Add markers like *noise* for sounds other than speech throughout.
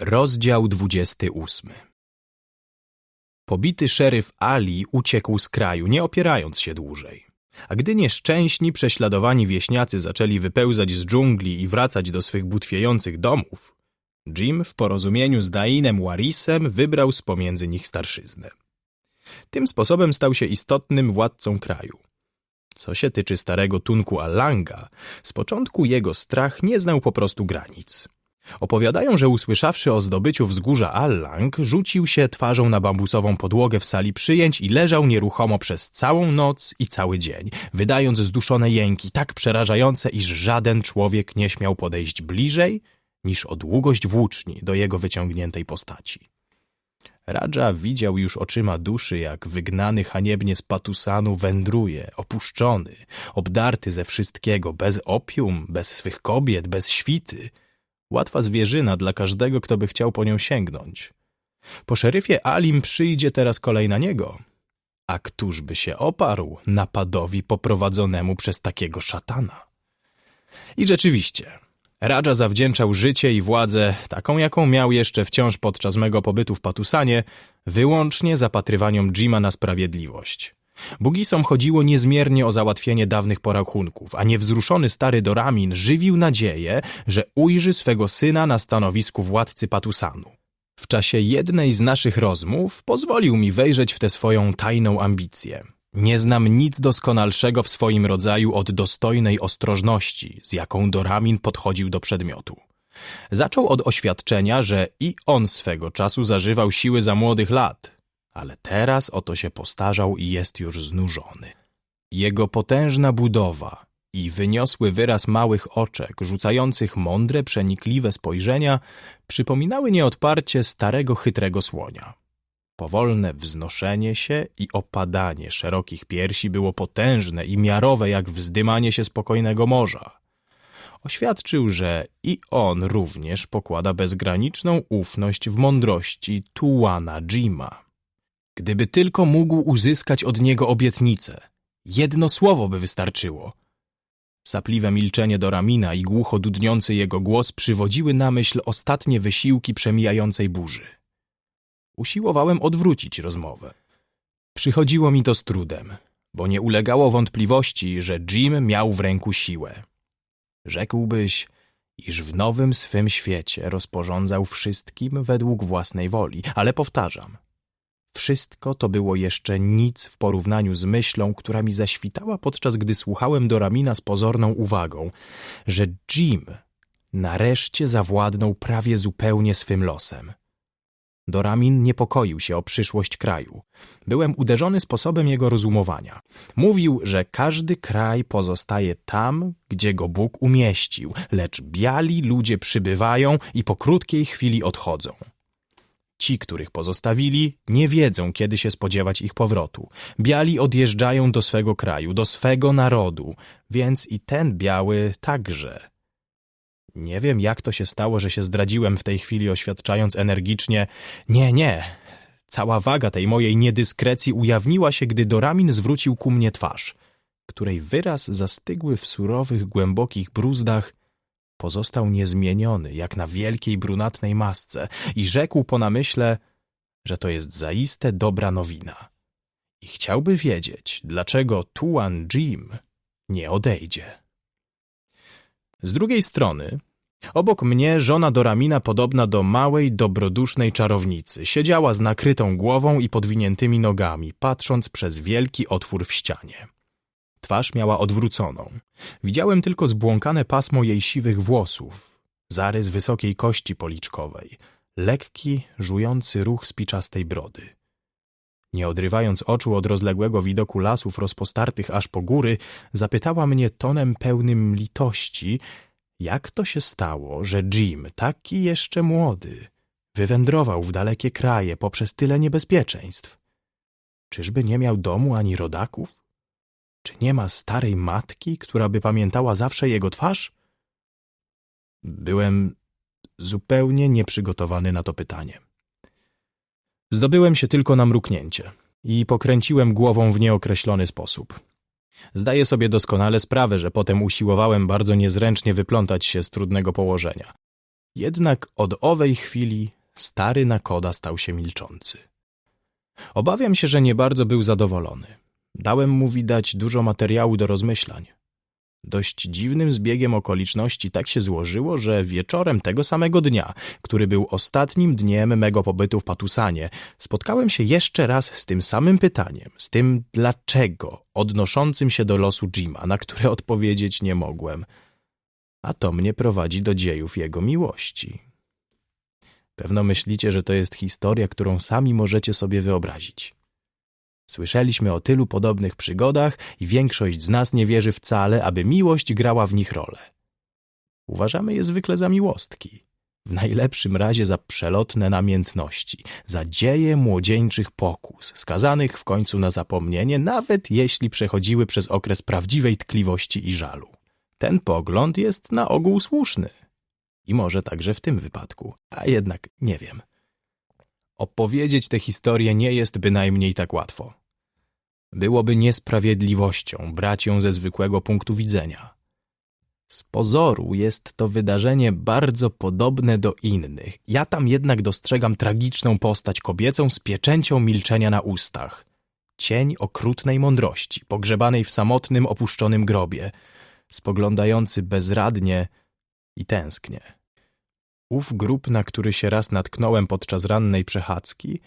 Rozdział 28 Pobity szeryf Ali uciekł z kraju, nie opierając się dłużej. A gdy nieszczęśni, prześladowani wieśniacy zaczęli wypełzać z dżungli i wracać do swych butwiejących domów, Jim w porozumieniu z Dainem Warisem wybrał z pomiędzy nich starszyznę. Tym sposobem stał się istotnym władcą kraju. Co się tyczy starego Tunku Allanga, z początku jego strach nie znał po prostu granic. Opowiadają, że usłyszawszy o zdobyciu wzgórza Allang, rzucił się twarzą na bambusową podłogę w sali przyjęć i leżał nieruchomo przez całą noc i cały dzień, wydając zduszone jęki tak przerażające, iż żaden człowiek nie śmiał podejść bliżej niż o długość włóczni do jego wyciągniętej postaci. Radża widział już oczyma duszy, jak wygnany haniebnie z Patusanu wędruje, opuszczony, obdarty ze wszystkiego, bez opium, bez swych kobiet, bez świty – Łatwa zwierzyna dla każdego, kto by chciał po nią sięgnąć. Po szeryfie Alim przyjdzie teraz kolej na niego. A któż by się oparł napadowi poprowadzonemu przez takiego szatana? I rzeczywiście, Radża zawdzięczał życie i władzę, taką jaką miał jeszcze wciąż podczas mego pobytu w Patusanie, wyłącznie zapatrywaniom Jima na sprawiedliwość. Bugisom chodziło niezmiernie o załatwienie dawnych porachunków, a niewzruszony stary Doramin żywił nadzieję, że ujrzy swego syna na stanowisku władcy Patusanu. W czasie jednej z naszych rozmów pozwolił mi wejrzeć w tę swoją tajną ambicję. Nie znam nic doskonalszego w swoim rodzaju od dostojnej ostrożności, z jaką Doramin podchodził do przedmiotu. Zaczął od oświadczenia, że i on swego czasu zażywał siły za młodych lat, ale teraz oto się postarzał i jest już znużony. Jego potężna budowa i wyniosły wyraz małych oczek, rzucających mądre, przenikliwe spojrzenia, przypominały nieodparcie starego, chytrego słonia. Powolne wznoszenie się i opadanie szerokich piersi było potężne i miarowe jak wzdymanie się spokojnego morza. Oświadczył, że i on również pokłada bezgraniczną ufność w mądrości Tuana Jima. Gdyby tylko mógł uzyskać od niego obietnicę, jedno słowo by wystarczyło. Sapliwe milczenie do Ramina i głucho dudniący jego głos przywodziły na myśl ostatnie wysiłki przemijającej burzy. Usiłowałem odwrócić rozmowę. Przychodziło mi to z trudem, bo nie ulegało wątpliwości, że Jim miał w ręku siłę. Rzekłbyś, iż w nowym swym świecie rozporządzał wszystkim według własnej woli, ale powtarzam – wszystko to było jeszcze nic w porównaniu z myślą, która mi zaświtała podczas gdy słuchałem Doramina z pozorną uwagą, że Jim nareszcie zawładnął prawie zupełnie swym losem. Doramin niepokoił się o przyszłość kraju. Byłem uderzony sposobem jego rozumowania. Mówił, że każdy kraj pozostaje tam, gdzie go Bóg umieścił, lecz biali ludzie przybywają i po krótkiej chwili odchodzą. Ci, których pozostawili, nie wiedzą, kiedy się spodziewać ich powrotu. Biali odjeżdżają do swego kraju, do swego narodu, więc i ten biały także. Nie wiem, jak to się stało, że się zdradziłem w tej chwili, oświadczając energicznie: Nie, nie. Cała waga tej mojej niedyskrecji ujawniła się, gdy Doramin zwrócił ku mnie twarz, której wyraz zastygły w surowych, głębokich bruzdach pozostał niezmieniony, jak na wielkiej brunatnej masce i rzekł po namyśle, że to jest zaiste dobra nowina. I chciałby wiedzieć, dlaczego Tuan Jim nie odejdzie. Z drugiej strony, obok mnie żona Doramina podobna do małej, dobrodusznej czarownicy, siedziała z nakrytą głową i podwiniętymi nogami, patrząc przez wielki otwór w ścianie. Twarz miała odwróconą. Widziałem tylko zbłąkane pasmo jej siwych włosów, zarys wysokiej kości policzkowej, lekki, żujący ruch spiczastej brody. Nie odrywając oczu od rozległego widoku lasów rozpostartych aż po góry, zapytała mnie tonem pełnym litości, jak to się stało, że Jim, taki jeszcze młody, wywędrował w dalekie kraje poprzez tyle niebezpieczeństw. Czyżby nie miał domu ani rodaków? Czy nie ma starej matki, która by pamiętała zawsze jego twarz? Byłem zupełnie nieprzygotowany na to pytanie. Zdobyłem się tylko na mruknięcie i pokręciłem głową w nieokreślony sposób. Zdaję sobie doskonale sprawę, że potem usiłowałem bardzo niezręcznie wyplątać się z trudnego położenia. Jednak od owej chwili stary Nakoda stał się milczący. Obawiam się, że nie bardzo był zadowolony. Dałem mu widać dużo materiału do rozmyślań. Dość dziwnym zbiegiem okoliczności tak się złożyło, że wieczorem tego samego dnia, który był ostatnim dniem mego pobytu w Patusanie, spotkałem się jeszcze raz z tym samym pytaniem, z tym dlaczego odnoszącym się do losu Jima, na które *laughs* odpowiedzieć nie mogłem. A to mnie prowadzi do dziejów jego miłości. Pewno myślicie, że to jest historia, którą sami możecie sobie wyobrazić. Słyszeliśmy o tylu podobnych przygodach i większość z nas nie wierzy wcale, aby miłość grała w nich rolę. Uważamy je zwykle za miłostki, w najlepszym razie za przelotne namiętności, za dzieje młodzieńczych pokus, skazanych w końcu na zapomnienie, nawet jeśli przechodziły przez okres prawdziwej tkliwości i żalu. Ten pogląd jest na ogół słuszny. I może także w tym wypadku, a jednak nie wiem. Opowiedzieć tę historię nie jest bynajmniej tak łatwo. Byłoby niesprawiedliwością brać ją ze zwykłego punktu widzenia. Z pozoru jest to wydarzenie bardzo podobne do innych. Ja tam jednak dostrzegam tragiczną postać kobiecą z pieczęcią milczenia na ustach. Cień okrutnej mądrości, pogrzebanej w samotnym, opuszczonym grobie, spoglądający bezradnie i tęsknie. Ów grób, na który się raz natknąłem podczas rannej przechadzki,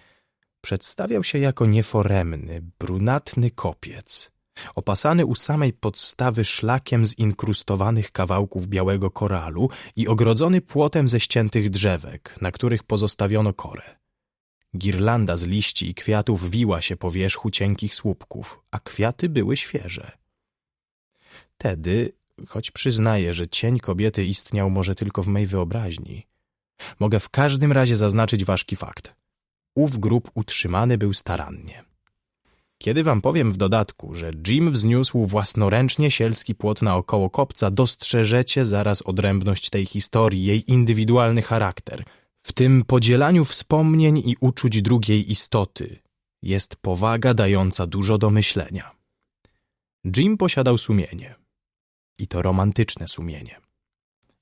przedstawiał się jako nieforemny, brunatny kopiec, opasany u samej podstawy szlakiem z inkrustowanych kawałków białego koralu i ogrodzony płotem ze ściętych drzewek, na których pozostawiono korę. Girlanda z liści i kwiatów wiła się po wierzchu cienkich słupków, a kwiaty były świeże. Tedy, choć przyznaję, że cień kobiety istniał może tylko w mej wyobraźni, mogę w każdym razie zaznaczyć ważki fakt. Ów grób utrzymany był starannie. Kiedy wam powiem w dodatku, że Jim wzniósł własnoręcznie sielski płot naokoło kopca, dostrzeżecie zaraz odrębność tej historii, jej indywidualny charakter. W tym podzielaniu wspomnień i uczuć drugiej istoty jest powaga dająca dużo do myślenia. Jim posiadał sumienie. I to romantyczne sumienie.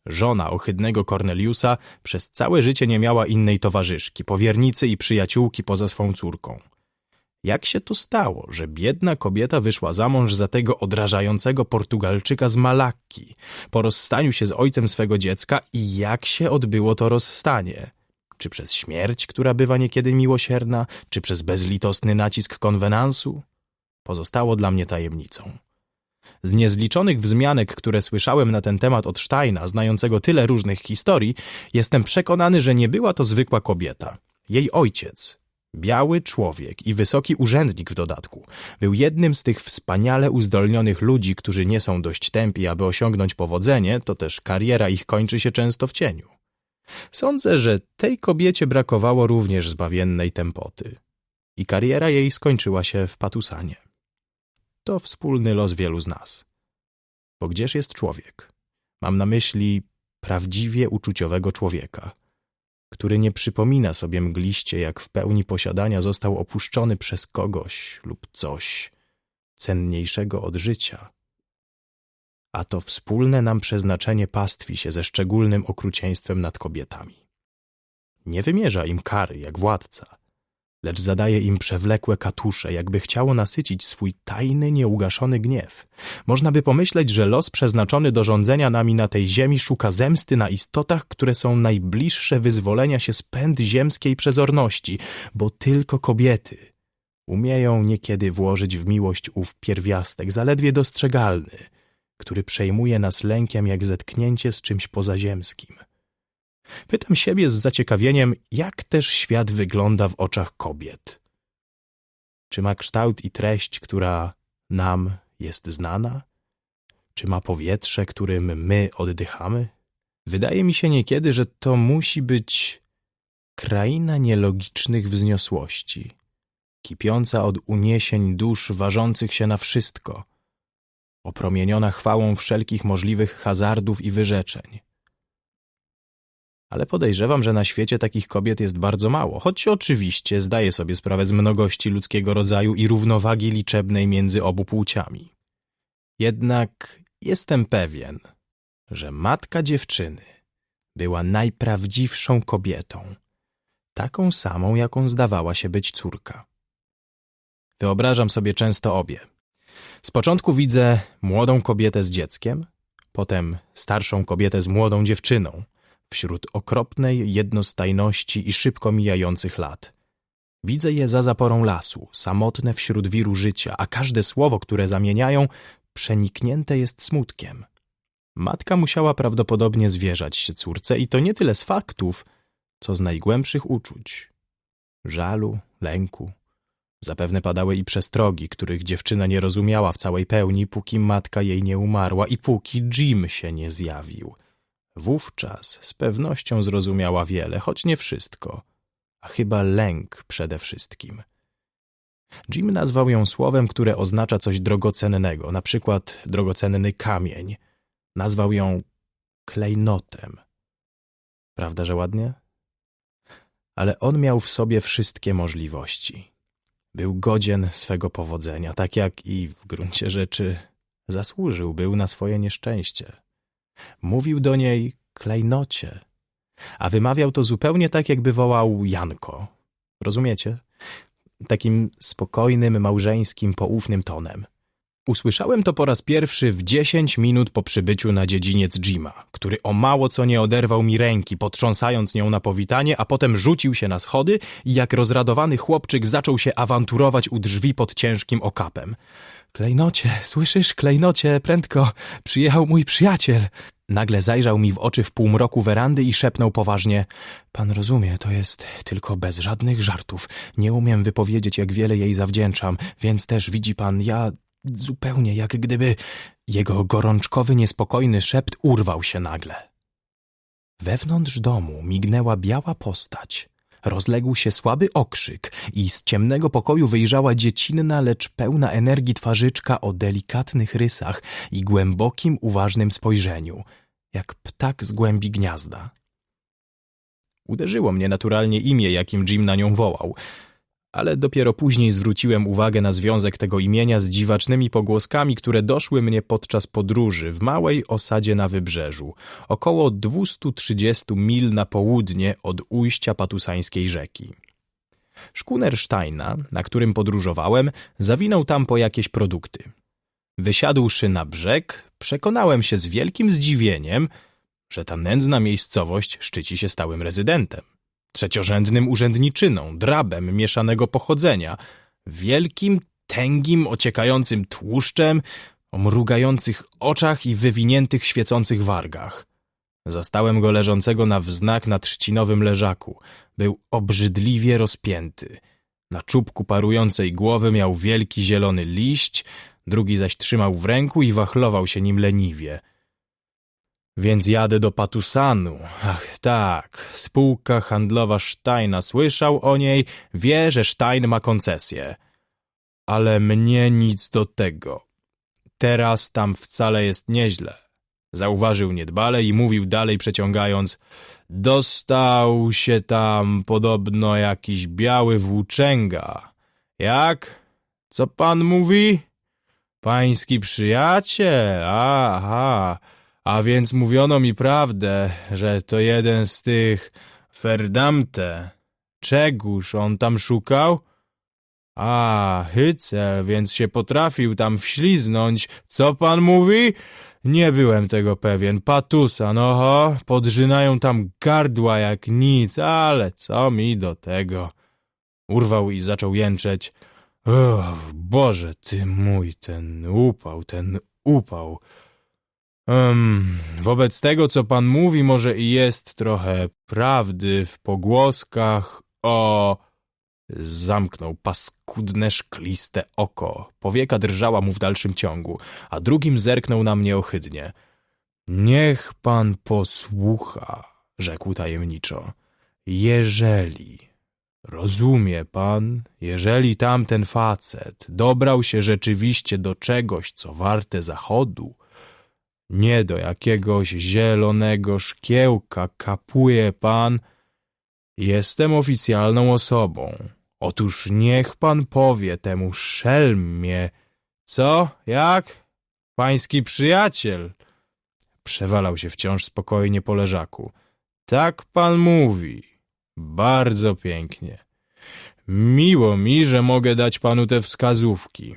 Żona ohydnego Corneliusa przez całe życie nie miała innej towarzyszki, powiernicy i przyjaciółki poza swą córką. Jak się to stało, że biedna kobieta wyszła za mąż za tego odrażającego Portugalczyka z Malakki po rozstaniu się z ojcem swego dziecka i jak się odbyło to rozstanie? Czy przez śmierć, która bywa niekiedy miłosierna, czy przez bezlitosny nacisk konwenansu? Pozostało dla mnie tajemnicą. Z niezliczonych wzmianek, które słyszałem na ten temat od Steina, znającego tyle różnych historii, jestem przekonany, że nie była to zwykła kobieta. Jej ojciec, biały człowiek i wysoki urzędnik w dodatku, był jednym z tych wspaniale uzdolnionych ludzi, którzy nie są dość tępi, aby osiągnąć powodzenie, to też kariera ich kończy się często w cieniu. Sądzę, że tej kobiecie brakowało również zbawiennej tempoty. I kariera jej skończyła się w patusanie to wspólny los wielu z nas. Bo gdzież jest człowiek? Mam na myśli prawdziwie uczuciowego człowieka, który nie przypomina sobie mgliście, jak w pełni posiadania został opuszczony przez kogoś lub coś cenniejszego od życia. A to wspólne nam przeznaczenie pastwi się ze szczególnym okrucieństwem nad kobietami. Nie wymierza im kary jak władca, lecz zadaje im przewlekłe katusze, jakby chciało nasycić swój tajny, nieugaszony gniew. Można by pomyśleć, że los przeznaczony do rządzenia nami na tej ziemi szuka zemsty na istotach, które są najbliższe wyzwolenia się z pęd ziemskiej przezorności, bo tylko kobiety umieją niekiedy włożyć w miłość ów pierwiastek, zaledwie dostrzegalny, który przejmuje nas lękiem jak zetknięcie z czymś pozaziemskim. Pytam siebie z zaciekawieniem, jak też świat wygląda w oczach kobiet. Czy ma kształt i treść, która nam jest znana? Czy ma powietrze, którym my oddychamy? Wydaje mi się niekiedy, że to musi być kraina nielogicznych wzniosłości, kipiąca od uniesień dusz ważących się na wszystko, opromieniona chwałą wszelkich możliwych hazardów i wyrzeczeń ale podejrzewam, że na świecie takich kobiet jest bardzo mało, choć oczywiście zdaję sobie sprawę z mnogości ludzkiego rodzaju i równowagi liczebnej między obu płciami. Jednak jestem pewien, że matka dziewczyny, była najprawdziwszą kobietą. Taką samą, jaką zdawała się być córka. Wyobrażam sobie często obie. Z początku widzę młodą kobietę z dzieckiem, potem starszą kobietę z młodą dziewczyną, wśród okropnej jednostajności i szybko mijających lat. Widzę je za zaporą lasu, samotne wśród wiru życia, a każde słowo, które zamieniają, przeniknięte jest smutkiem. Matka musiała prawdopodobnie zwierzać się córce i to nie tyle z faktów, co z najgłębszych uczuć. Żalu, lęku. Zapewne padały i przestrogi, których dziewczyna nie rozumiała w całej pełni, póki matka jej nie umarła i póki Jim się nie zjawił. Wówczas z pewnością zrozumiała wiele, choć nie wszystko, a chyba lęk przede wszystkim. Jim nazwał ją słowem, które oznacza coś drogocennego, na przykład drogocenny kamień. Nazwał ją klejnotem. Prawda, że ładnie? Ale on miał w sobie wszystkie możliwości. Był godzien swego powodzenia, tak jak i w gruncie rzeczy zasłużył był na swoje nieszczęście. Mówił do niej klejnocie, a wymawiał to zupełnie tak, jakby wołał Janko. Rozumiecie? Takim spokojnym, małżeńskim, poufnym tonem. Usłyszałem to po raz pierwszy w dziesięć minut po przybyciu na dziedziniec Jima, który o mało co nie oderwał mi ręki, potrząsając nią na powitanie, a potem rzucił się na schody i jak rozradowany chłopczyk zaczął się awanturować u drzwi pod ciężkim okapem. Klejnocie, słyszysz, klejnocie, prędko, przyjechał mój przyjaciel. Nagle zajrzał mi w oczy w półmroku werandy i szepnął poważnie. Pan rozumie, to jest tylko bez żadnych żartów. Nie umiem wypowiedzieć, jak wiele jej zawdzięczam, więc też widzi pan, ja zupełnie jak gdyby jego gorączkowy, niespokojny szept urwał się nagle. Wewnątrz domu mignęła biała postać. Rozległ się słaby okrzyk i z ciemnego pokoju wyjrzała dziecinna, lecz pełna energii twarzyczka o delikatnych rysach i głębokim, uważnym spojrzeniu, jak ptak z głębi gniazda. Uderzyło mnie naturalnie imię, jakim Jim na nią wołał, ale dopiero później zwróciłem uwagę na związek tego imienia z dziwacznymi pogłoskami, które doszły mnie podczas podróży w małej osadzie na wybrzeżu, około 230 mil na południe od ujścia patusańskiej rzeki. Szkuner Steina, na którym podróżowałem, zawinął tam po jakieś produkty. Wysiadłszy na brzeg, przekonałem się z wielkim zdziwieniem, że ta nędzna miejscowość szczyci się stałym rezydentem trzeciorzędnym urzędniczyną, drabem mieszanego pochodzenia, wielkim, tęgim, ociekającym tłuszczem, o mrugających oczach i wywiniętych, świecących wargach. Zastałem go leżącego na wznak na trzcinowym leżaku. Był obrzydliwie rozpięty. Na czubku parującej głowy miał wielki zielony liść, drugi zaś trzymał w ręku i wachlował się nim leniwie – więc jadę do Patusanu. Ach tak, spółka handlowa Steina. Słyszał o niej, wie, że Stein ma koncesję. Ale mnie nic do tego. Teraz tam wcale jest nieźle. Zauważył niedbale i mówił dalej przeciągając. Dostał się tam podobno jakiś biały włóczęga. Jak? Co pan mówi? Pański przyjaciel? Aha. A więc mówiono mi prawdę, że to jeden z tych Ferdamte. Czegóż on tam szukał? A, hycel, więc się potrafił tam wśliznąć. Co pan mówi? Nie byłem tego pewien. Patusa, noho, podrzynają tam gardła jak nic, ale co mi do tego? Urwał i zaczął jęczeć. O, Boże, ty mój, ten upał, ten upał. Um, wobec tego, co pan mówi, może i jest trochę prawdy w pogłoskach o... Zamknął paskudne, szkliste oko. Powieka drżała mu w dalszym ciągu, a drugim zerknął na mnie ohydnie. Niech pan posłucha, rzekł tajemniczo. Jeżeli, rozumie pan, jeżeli tamten facet dobrał się rzeczywiście do czegoś, co warte zachodu, nie do jakiegoś zielonego szkiełka kapuje pan. Jestem oficjalną osobą. Otóż niech pan powie temu szelmie, co, jak? Pański przyjaciel. Przewalał się wciąż spokojnie po leżaku. Tak pan mówi. Bardzo pięknie. Miło mi, że mogę dać panu te wskazówki.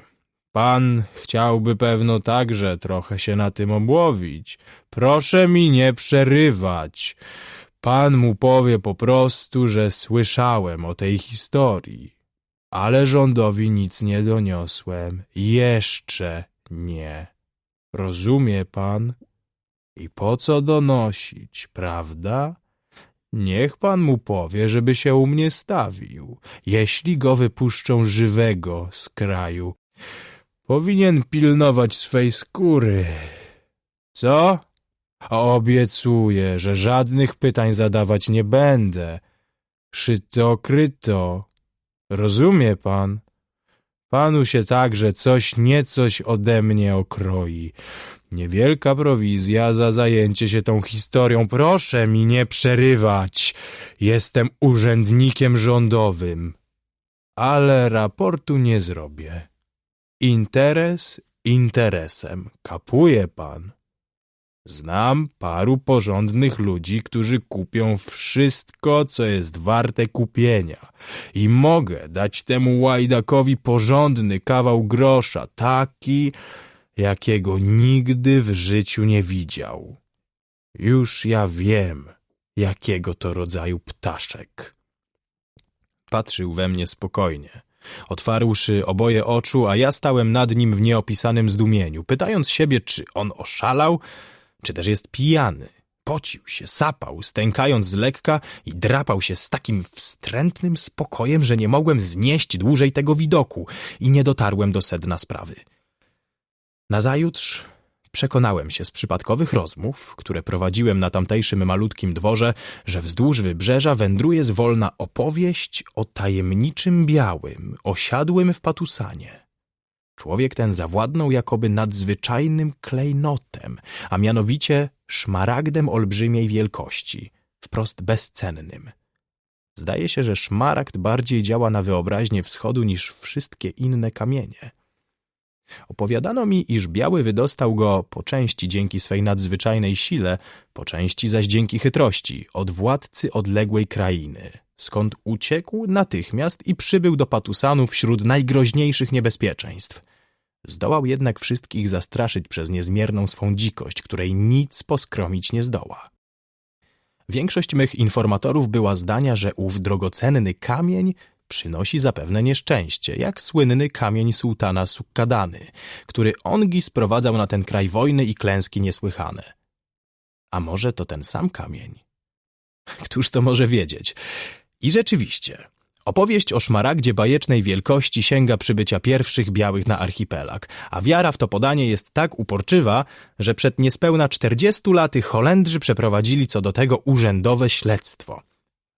Pan chciałby pewno także trochę się na tym obłowić. Proszę mi nie przerywać. Pan mu powie po prostu, że słyszałem o tej historii. Ale rządowi nic nie doniosłem. Jeszcze nie. Rozumie pan? I po co donosić, prawda? Niech pan mu powie, żeby się u mnie stawił. Jeśli go wypuszczą żywego z kraju, powinien pilnować swej skóry. Co? Obiecuję, że żadnych pytań zadawać nie będę. Szyto kryto. Rozumie pan? Panu się także coś niecoś ode mnie okroi. Niewielka prowizja za zajęcie się tą historią. Proszę mi nie przerywać. Jestem urzędnikiem rządowym. Ale raportu nie zrobię. Interes interesem. Kapuje pan? Znam paru porządnych ludzi, którzy kupią wszystko, co jest warte kupienia. I mogę dać temu łajdakowi porządny kawał grosza, taki, jakiego nigdy w życiu nie widział. Już ja wiem, jakiego to rodzaju ptaszek. Patrzył we mnie spokojnie, otwarłszy oboje oczu, a ja stałem nad nim w nieopisanym zdumieniu, pytając siebie, czy on oszalał, czy też jest pijany. Pocił się, sapał, stękając z lekka i drapał się z takim wstrętnym spokojem, że nie mogłem znieść dłużej tego widoku i nie dotarłem do sedna sprawy. Nazajutrz przekonałem się z przypadkowych rozmów, które prowadziłem na tamtejszym malutkim dworze, że wzdłuż wybrzeża wędruje zwolna opowieść o tajemniczym białym, osiadłym w Patusanie. Człowiek ten zawładnął jakoby nadzwyczajnym klejnotem, a mianowicie szmaragdem olbrzymiej wielkości, wprost bezcennym. Zdaje się, że szmaragd bardziej działa na wyobraźnię wschodu niż wszystkie inne kamienie. Opowiadano mi, iż Biały wydostał go po części dzięki swej nadzwyczajnej sile, po części zaś dzięki chytrości od władcy odległej krainy, skąd uciekł natychmiast i przybył do Patusanu wśród najgroźniejszych niebezpieczeństw. Zdołał jednak wszystkich zastraszyć przez niezmierną swą dzikość, której nic poskromić nie zdoła. Większość mych informatorów była zdania, że ów drogocenny kamień przynosi zapewne nieszczęście, jak słynny kamień sułtana Sukkadany, który ongi sprowadzał na ten kraj wojny i klęski niesłychane. A może to ten sam kamień? Któż to może wiedzieć? I rzeczywiście, opowieść o szmaragdzie bajecznej wielkości sięga przybycia pierwszych białych na archipelag, a wiara w to podanie jest tak uporczywa, że przed niespełna 40 laty Holendrzy przeprowadzili co do tego urzędowe śledztwo –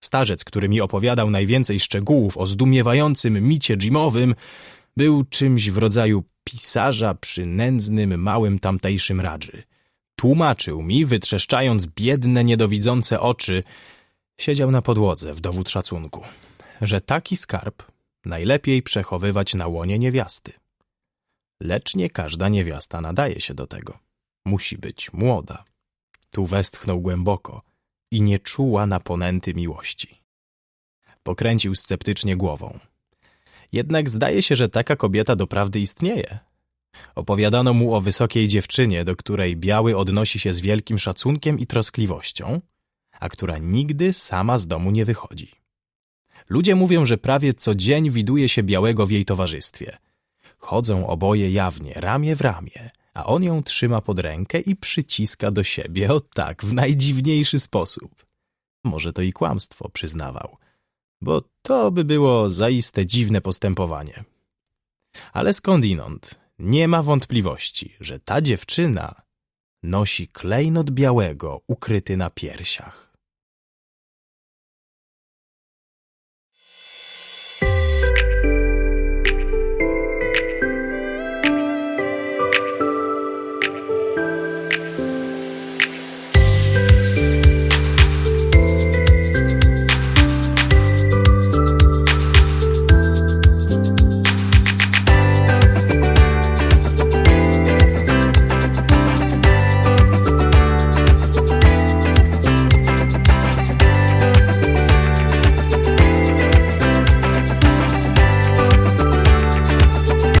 Starzec, który mi opowiadał najwięcej szczegółów o zdumiewającym micie Jimowym, był czymś w rodzaju pisarza przy nędznym, małym tamtejszym radży. Tłumaczył mi, wytrzeszczając biedne, niedowidzące oczy, siedział na podłodze w dowód szacunku, że taki skarb najlepiej przechowywać na łonie niewiasty. Lecz nie każda niewiasta nadaje się do tego. Musi być młoda. Tu westchnął głęboko – i nie czuła na ponęty miłości. Pokręcił sceptycznie głową. Jednak zdaje się, że taka kobieta doprawdy istnieje. Opowiadano mu o wysokiej dziewczynie, do której biały odnosi się z wielkim szacunkiem i troskliwością, a która nigdy sama z domu nie wychodzi. Ludzie mówią, że prawie co dzień widuje się białego w jej towarzystwie. Chodzą oboje jawnie, ramię w ramię, a on ją trzyma pod rękę i przyciska do siebie, o tak, w najdziwniejszy sposób. Może to i kłamstwo, przyznawał, bo to by było zaiste dziwne postępowanie. Ale skądinąd nie ma wątpliwości, że ta dziewczyna nosi klejnot białego ukryty na piersiach.